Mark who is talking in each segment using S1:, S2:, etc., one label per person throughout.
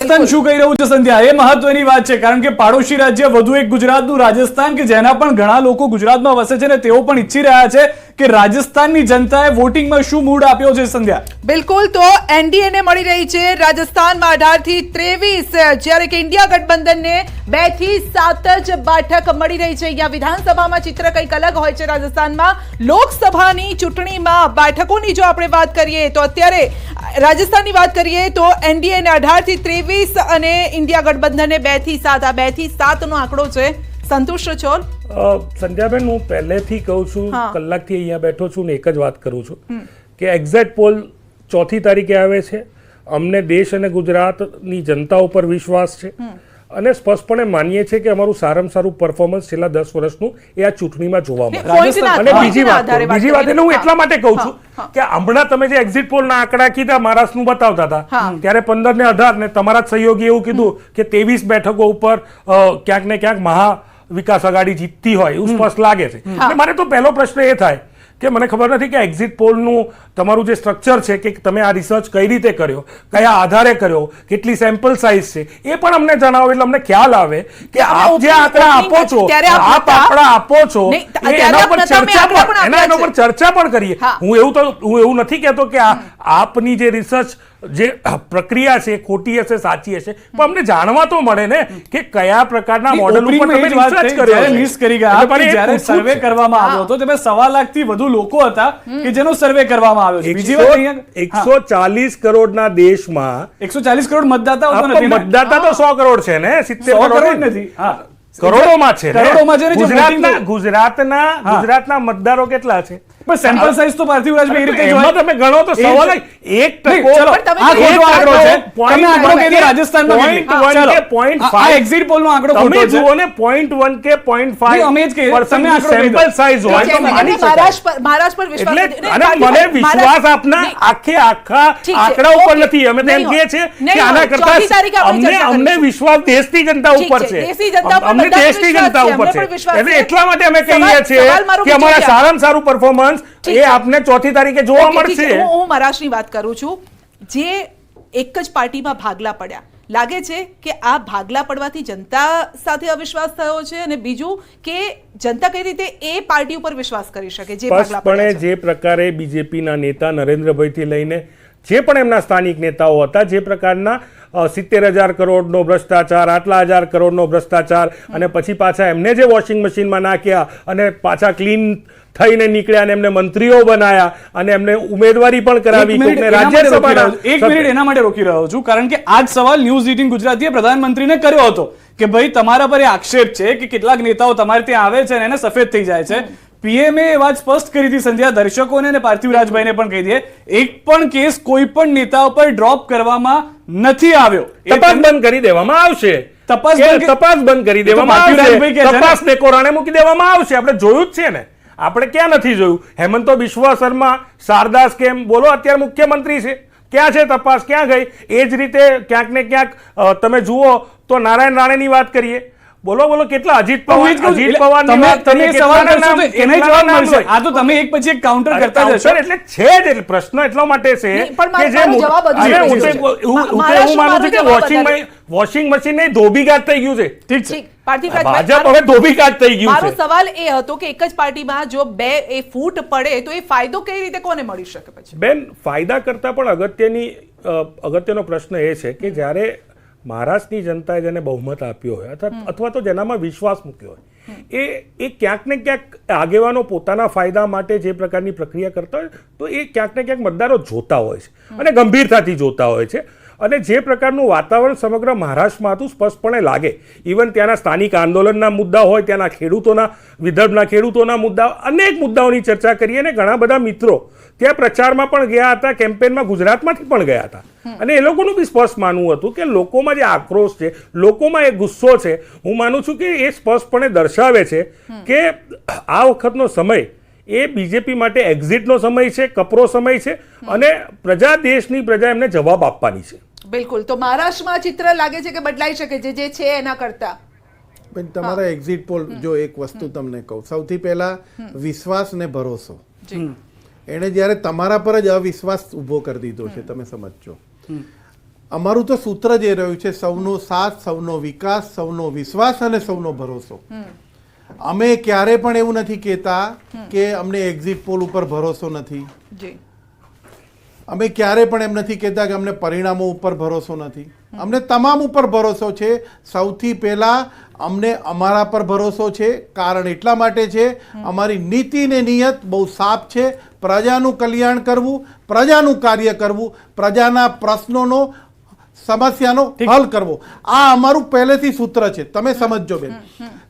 S1: રાજસ્થાન શું કહી રહ્યું છે, સંધ્યા? એ મહત્વની વાત છે, કારણ કે પાડોશી રાજ્ય વધુ એક ગુજરાતનું રાજસ્થાન કે જેના પણ ઘણા લોકો ગુજરાતમાં વસે છે ને તેઓ પણ ઈચ્છી રહ્યા છે કે રાજસ્થાનની જનતાએ વોટિંગમાં શું મૂડ આપ્યો છે, સંધ્યા?
S2: બિલકુલ, તો એનડીએને મળી રહી છે રાજસ્થાનમાં અઢારથી ત્રેવીસ, જ્યારે કે ઇન્ડિયા ગઠબંધનને બેથી સાત જ બેઠક મળી રહી છે. અહીંયા વિધાનસભામાં ચિત્ર કંઈક અલગ હોય છે રાજસ્થાનમાં. લોકસભાની ચૂંટણીમાં બેઠકોની જો આપણે વાત કરીએ, તો અત્યારે રાજસ્થાનની વાત કરીએ, તો એનડીએને અઢારથી ત્રેવીસ અને ઇન્ડિયા ગઠબંધનને બેથી સાત. આ બેથી સાતનો આંકડો છે. સંતુષ્ટ છો?
S3: સંધ્યાબેન હું પહેલેથી કહું છું કલાકથી અહીંયા બેઠો છું ને એક જ વાત કરું છું. કે એક્ઝેક્ટ પોલ ચોથી તારીખે આવે છે. અમને દેશ અને ગુજરાતની જનતા ઉપર વિશ્વાસ છે. અને સ્પષ્ટપણે માનીએ છીએ કે અમારું સારામાં સારું પરફોર્મન્સ છેલ્લા દસ વર્ષનું એ આ ચૂંટણીમાં જોવા મળે. અને બીજી વાત બીજી વાત એને હું એટલા માટે કહું છું કે હમણાં તમે જે એક્ઝિટ પોલના આંકડા કીધા મહારાષ્ટ્રનું બતાવતા હતા. ત્યારે પંદર ને અઢાર ને તમારા જ સહયોગી એવું કીધું કે ત્રેવીસ બેઠકો ઉપર ક્યાંક ને ક્યાંક મહા વિકાસ આઘાડી જીતતી હોય એવું સ્પષ્ટ લાગે છે. મારે તો પહેલો પ્રશ્ન એ થાય કે મને ખબર નથી કે એક્ઝિટ પોલનું તમારું જે સ્ટ્રક્ચર છે કે તમે આ રિસર્ચ કઈ રીતે કર્યો કયા આધારે કર્યો કેટલી સેમ્પલ સાઇઝ છે એ પણ અમને જણાવો એટલે અમને ખ્યાલ આવે કે આપ જે આંકડા આપો છો
S2: આપ
S3: આંકડા આપો છો એના પર ચર્ચા પણ એના પર ચર્ચા પણ કરીએ.
S2: હું.
S3: એવું તો હું એવું નથી કહેતો કે આ આપની જે રિસર્ચ જે પ્રક્રિયા છે ખોટી હશે સાચી હશે પણ અમને જાણવા તો મળે ને કે કયા પ્રકારના મોડેલ ઉપર તમે રિસર્ચ કર્યો
S1: મિસ કરી ગયા જ્યારે સર્વે કરવામાં આવ્યો હતો તેમાં સવા લાખથી વધુ લોકો હતા કે જેનો સર્વે કરવામાં આવ્યો છે. બીજી વાત
S3: એકસો ચાલીસ કરોડના દેશમાં
S1: એકસો ચાલીસ કરોડ મતદાતાઓ તો
S3: આ
S1: નથી
S3: તો
S1: ને?
S3: મતદાતા તો સો કરોડ છે ને? સિત્તેર કરોડ
S1: કરોડ નથી હા.
S3: કરોડોમાં છે
S1: કરોડોમાં છે
S3: ગુજરાતના ગુજરાતના ગુજરાતના મતદારો કેટલા છે?
S1: પણ સેમ્પલ સાઇઝ તો પાર્થિવ રાજભાઈ એ રીતે જ
S3: તમે ગણો તો સવાલ એક ટકો
S1: આ ખોટો આંકડો છે. તમે આંકડો કહી
S3: કે
S1: રાજસ્થાનમાં કેટલી? આ-. નો આંકડો ખોટો છે.
S3: જુઓ ને point one કે point five
S1: અમે જ કહીએ, તમે આંકડો કહી દો.
S3: હોય તો માની.
S2: પર- પર વિશ્વાસ
S3: એટલે અને મને વિશ્વાસ આપના આખે આખા આંકડા ઉપર નથી. અમે તો એમ. છીએ
S2: નહીં
S3: કે આના કરતા અમને અમને વિશ્વાસ દેશની જનતા ઉપર
S2: છે,
S3: છે.
S2: દેશની જનતા ઉપર
S3: અમને દેશની જનતા ઉપર છે. એટલે એટલા માટે અમે કહીએ છીએ કે અમારા સારામાં સારું પરફોર્મન્સ એ આપને ચોથી તારીખે જોવા. મળશે.
S2: હું મહારાષ્ટ્રની વાત કરું છું. જે એક જ પાર્ટીમાં ભાગલા પડ્યા. લાગે છે કે આ ભાગલા પડવાથી જનતા સાથે અવિશ્વાસ થયો છે અને બીજું કે જનતા કઈ રીતે એ પાર્ટી ઉપર વિશ્વાસ કરી શકે જે
S3: સ્પષ્ટપણે
S2: છે?
S3: જે પ્રકારે બીજેપીના નેતા નરેન્દ્રભાઈથી લઈને જે પણ એમના સ્થાનિક નેતાઓ હતા જે પ્રકારના સિત્તેર હજાર કરોડનો ભ્રષ્ટાચાર આટલા હજાર કરોડનો ભ્રષ્ટાચાર અને પછી પાછા એમને જે વોશિંગ મશીનમાં નાખ્યા અને પાછા ક્લીન થઈને નીકળ્યા અને એમને મંત્રીઓ બનાયા અને એમને ઉમેદવારી પણ કરાવી
S1: છું. એક મિનિટ એના માટે રોકી રહ્યો છું કારણ કે આ જ સવાલ ન્યૂઝ એટીન ગુજરાતીએ પ્રધાનમંત્રીને કર્યો હતો કે ભાઈ તમારા પર એ આક્ષેપ છે કે કેટલાક નેતાઓ તમારે ત્યાં આવે છે અને એને સફેદ થઈ જાય છે પીએમએ એ વાત સ્પષ્ટ કરી હતી સંધ્યા. દર્શકોને અને પાર્થિવ રાજભાઈને પણ કહી દે એક પણ કેસ કોઈ પણ નેતા ઉપર ડ્રોપ કરવામાં નથી આવ્યો.
S3: તપાસ બંધ કરી દેવામાં આવશે.
S1: તપાસ
S3: તપાસ બંધ કરી દેવામાં આવશે. તપાસને કોરાણે મૂકી દેવામાં આવશે. આપણે જોયું જ છે ને. આપણે ક્યાં નથી જોયું? હેમંતો બિશ્વ શર્મા શારદા સ્કેમ બોલો અત્યારે મુખ્યમંત્રી છે. ક્યાં છે તપાસ? ક્યાં ગઈ? એ જ રીતે ક્યાંક ને ક્યાંક તમે જુઓ તો નારાયણ રાણેની વાત કરીએ. બોલો બોલો કેટલા અજીત પવાર અજીત પવાર
S1: તમે તમે સવાલ કરશો તો એને જવાબ મળશે. આ તો તમે એક પછી એક કાઉન્ટર કરતા જશો.
S3: એટલે છે જ એટલે પ્રશ્ન એટલા માટે છે કે જે
S2: જવાબ
S3: હું તો- હું- માનું છું કે વોશિંગ વોશિંગ મશીન નહીં ધોબીઘાટ થઈ ગયું છે.
S1: ઠીક છે.
S3: ભાજપ હવે ધોબી ધોબીઘાટ થઈ ગયું
S2: મારો સવાલ એ હતો કે એક જ પાર્ટીમાં જો બે એ ફૂટ પડે તો એ ફાયદો કઈ રીતે કોને મળી શકે પછી?
S3: બેન ફાયદા કરતા પણ અગત્યની અગત્યનો પ્રશ્ન એ છે કે જ્યારે મહારાષ્ટ્રની જનતાએ જેને બહુમત આપ્યો હોય અથવા અથવા તો જેનામાં વિશ્વાસ મૂક્યો હોય એ એ ક્યાંક ને ક્યાંક આગેવાનો પોતાના ફાયદા માટે જે પ્રકારની પ્રક્રિયા કરતા હોય તો એ ક્યાંક ને ક્યાંક મતદારો જોતા હોય છે અને ગંભીરતાથી જોતા હોય છે. અને જે પ્રકારનું વાતાવરણ સમગ્ર મહારાષ્ટ્રમાં હતું સ્પષ્ટપણે લાગે. ઇવન ત્યાંના સ્થાનિક આંદોલનના મુદ્દા હોય ત્યાંના ખેડૂતોના વિદર્ભના ખેડૂતોના મુદ્દા અનેક મુદ્દાઓની ચર્ચા કરી અને ઘણા બધા મિત્રો ત્યાં પ્રચારમાં પણ ગયા હતા કેમ્પેનમાં ગુજરાતમાંથી પણ ગયા હતા. અને એ લોકોનું બી સ્પષ્ટ માનવું હતું કે લોકોમાં જે આક્રોશ છે લોકોમાં એ ગુસ્સો છે હું માનું છું કે એ સ્પષ્ટપણે દર્શાવે છે કે આ વખતનો સમય એ બીજેપી માટે એક્ઝિટનો સમય છે કપરો સમય છે અને પ્રજા દેશની પ્રજા એમને જવાબ આપવાની છે.
S2: બિલકુલ. તો મહારાષ્ટ્રમાં ચિત્ર લાગે છે કે બદલાઈ શકે છે જે છે એના કરતા?
S4: પણ તમારા એક્ઝિટ પોલ જો એક વસ્તુ તમને કહું. સૌથી પહેલા વિશ્વાસ ને ભરોસો. એણે જ્યારે તમારા પર જ અવિશ્વાસ ઊભો કરી દીધો છે તમે સમજજો. અમારું તો સૂત્ર જ એ રહ્યું છે સૌનો સાથ સૌનો વિકાસ સૌનો વિશ્વાસ અને સૌનો ભરોસો. અમે ક્યારે પણ એવું નથી કહેતા કે અમને એક્ઝિટ પોલ ઉપર ભરોસો નથી. અમે ક્યારે પણ એમ નથી કહેતા કે અમને પરિણામો ઉપર ભરોસો નથી. અમને તમામ ઉપર ભરોસો છે. સૌથી પહેલા અમને અમારા પર ભરોસો છે. કારણ એટલા માટે છે અમારી નીતિ ને નિયત બહુ સાફ છે. પ્રજાનું કલ્યાણ કરવું પ્રજાનું કાર્ય કરવું પ્રજાના પ્રશ્નોનો સમસ્યાનો હલ કરવો. આ અમારું પહેલેથી સૂત્ર છે. તમે સમજજો બેન.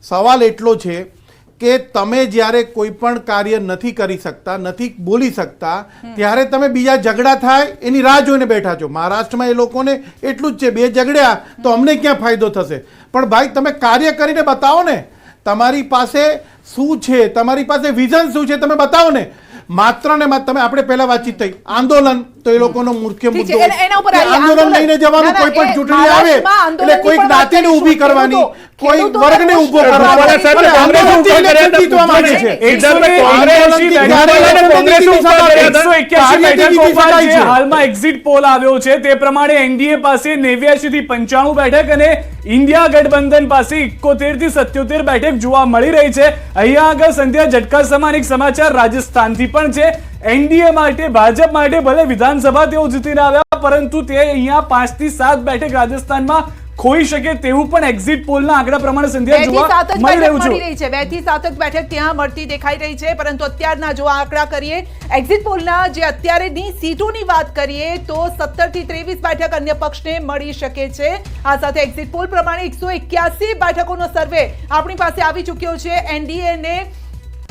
S4: સવાલ એટલો છે કે તમે જ્યારે કોઈ પણ કાર્ય નથી કરી શકતા નથી બોલી શકતા ત્યારે તમે બીજા ઝઘડા થાય એની રાહ જોઈને બેઠા છો. મહારાષ્ટ્રમાં એ લોકોને એટલું જ છે બે ઝઘડ્યા તો અમને ક્યાં ફાયદો થશે? પણ ભાઈ તમે કાર્ય કરીને બતાવો ને. તમારી પાસે શું છે? તમારી પાસે વિઝન શું છે? તમે બતાવો ને. માત્ર ને માત્ર તમે આપણે પહેલા વાતચીત થઈ આંદોલન તો એ લોકોનો મુખ્ય મુદ્દો. આંદોલન. લઈને જવાનું કોઈ પણ ચૂંટણી આવે એટલે
S2: વાત
S4: જ્ઞાતિને ઊભી કરવાની કોઈ વર્ગને ઊભો
S3: કોંગ્રેસે
S4: જીતવા માંગે છે
S3: કોંગ્રેસ
S1: બેઠકો પર
S4: છે.
S1: હાલમાં એક્ઝિટ પોલ આવ્યો છે. તે પ્રમાણે એનડીએ પાસે નેવ્યાસી થી પંચાણું બેઠક અને ઇન્ડિયા ગઠબંધન પાસે ઇકોતેરથી સત્યોતેર બેઠક જોવા મળી રહી છે. અહીંયા આગળ સંધ્યા ઝટકા સમાન એક સમાચાર રાજસ્થાનથી પણ છે. એનડીએ માટે ભાજપ માટે ભલે વિધાનસભા તેઓ જીતીને આવ્યા પરંતુ તે અહીંયા પાંચથી સાત બેઠક રાજસ્થાનમાં ખોઈ શકે તેવું પણ એક્ઝિટ પોલના આંકડા પ્રમાણે સંધ્યા જોવા મળી રહ્યું છે.
S2: રહી છે. બેથી સાત જ બેઠક ત્યાં મળતી દેખાઈ રહી છે. પરંતુ અત્યારના જો આંકડા કરીએ એક્ઝિટ પોલના જે અત્યારેની સીટોની વાત કરીએ તો સત્તરથી ત્રેવીસ બેઠક અન્ય પક્ષને મળી શકે છે. આ સાથે એક્ઝિટ પોલ પ્રમાણે એકસો એક્યાસી બેઠકોનો સર્વે આપણી પાસે આવી ચૂક્યો છે. એનડીએ ને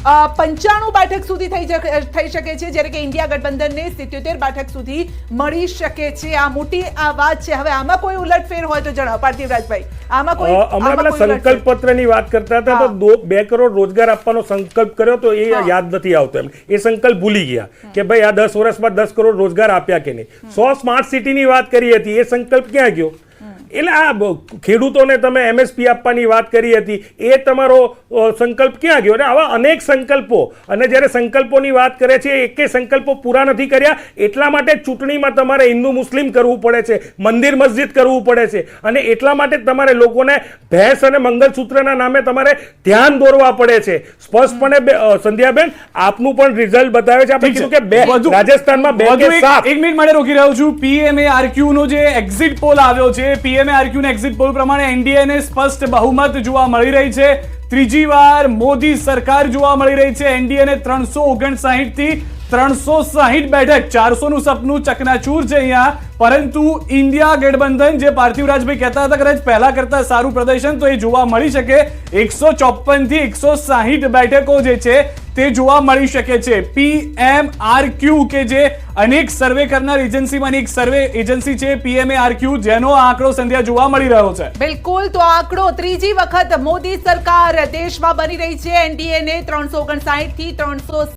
S2: પંચાણું બેઠક સુધી થઈ થઈ શકે છે જ્યારે કે ઇન્ડિયા ગઠબંધનને સિત્યોતેર બેઠક સુધી મળી શકે છે. આ મોટી આ વાત છે. હવે આમાં કોઈ ઉલટફેર હોય તો જણાવો પાર્થિવરાજભાઈ આમાં કોઈ
S3: અ, હમણાં પેલા સંકલ્પ પત્રની વાત કરતા હતા તો બે કરોડ રોજગાર આપવાનો સંકલ્પ કર્યો તો એ યાદ નથી આવતો એમ. એ સંકલ્પ ભૂલી ગયા કે ભાઈ આ દસ વર્ષમાં દસ કરોડ રોજગાર આપ્યા કે નહીં. સો સ્માર્ટ સિટીની વાત કરી હતી. એ સંકલ્પ ક્યાં ગયો? એટલે આ ખેડૂતોને તમે એમએસપી આપવાની વાત કરી હતી એ તમારો સંકલ્પ ક્યાં ગયો? અને આવા અનેક સંકલ્પો અને જ્યારે સંકલ્પોની વાત કરે છે એકે સંકલ્પો પૂરા નથી કર્યા એટલા માટે ચૂંટણીમાં તમારે હિન્દુ મુસ્લિમ કરવું પડે છે મંદિર મસ્જિદ કરવું પડે છે અને એટલા માટે તમારે લોકોને ભેંસ અને મંગલસૂત્રના નામે તમારે ધ્યાન દોરવા પડે છે. સ્પષ્ટપણે સંધ્યાબેન આપનું પણ રિઝલ્ટ બતાવે છે. આપણે કીધું કે બે રાજસ્થાનમાં બે
S1: એક- મિનિટ માટે રોકી રહ્યો છું. પીએમએ આરક્યુ નો જે એક્ઝિટ પોલ આવ્યો છે P M A R Q ના એક્ઝિટ પોલ પ્રમાણે એનડીએને સ્પષ્ટ બહુમત જોવા મળી રહી છે. ત્રીજી વાર મોદી સરકાર જોવા મળી રહી છે. એનડીએ ને ત્રણસો ઓગણસાહીઠથી ત્રણસો સાહીઠ બેઠક. ચારસો નું સપનું ચકનાચૂર છે અહીંયા. પરંતુ ઇન્ડિયા ગઠબંધન જે પાર્થિવરાજભાઈ કહેતા હતા, કદાચ પહેલા કરતા સારું પ્રદર્શન તો એ જોવા મળી શકે. એકસો ચોપનથી એકસો સાહીઠ બેઠકો જે છે તે જોવા મળી શકે છે. પીએમઆરક્યુ કે જે અનેક સર્વે કરનાર એજન્સીમાંની એક સર્વે એજન્સી છે પીએમએઆરક્યુ જેનો આંકડો સંધ્યા જોવા મળી રહ્યો છે.
S2: બિલકુલ, તો આંકડો ત્રીજી વખત મોદી સરકાર દેશમાં બની રહી છે. એનડીએ ને ત્રણસો ઓગણસાઠથી ત્રણસો